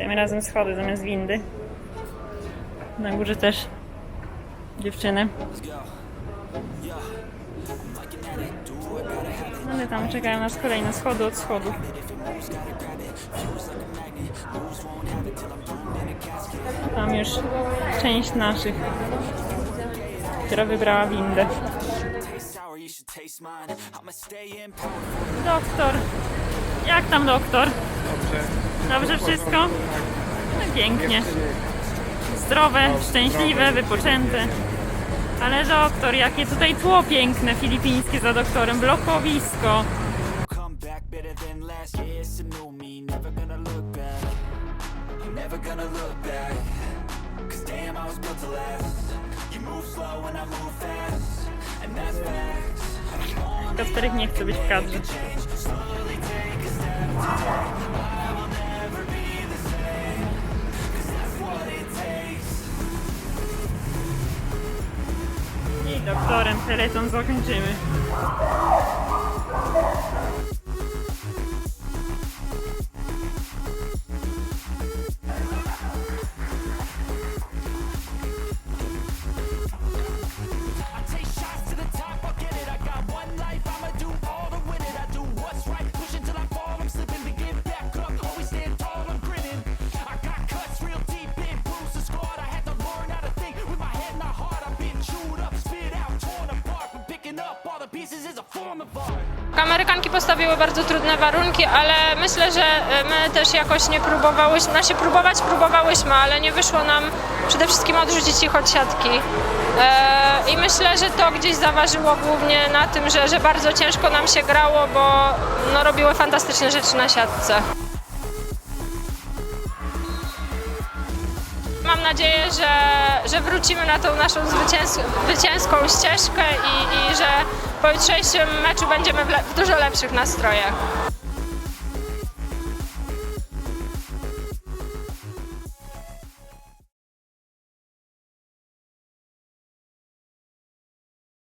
Tym razem schody zamiast windy. Na górze też dziewczyny. Ale tam czekają nas kolejne schody od schodów. Tam już część naszych, która wybrała windę. Doktor. Jak tam doktor? Dobrze. Dobrze wszystko? No pięknie. Zdrowe, szczęśliwe, wypoczęte. Ale doktor, jakie tutaj tło piękne filipińskie za doktorem, blokowisko. Come back better than last. Yeah, doktorem peleton zakończymy. Amerykanki postawiły bardzo trudne warunki, ale myślę, że e, my też jakoś nie próbowałyśmy, znaczy próbować próbowałyśmy, ale nie wyszło nam przede wszystkim odrzucić ich od siatki. E, I myślę, że to gdzieś zaważyło głównie na tym, że, że bardzo ciężko nam się grało, bo no, robiły fantastyczne rzeczy na siatce. Mam nadzieję, że, że wrócimy na tą naszą zwycięs- zwycięską ścieżkę i, i że po jutrzejszym meczu będziemy w, le- w dużo lepszych nastrojach.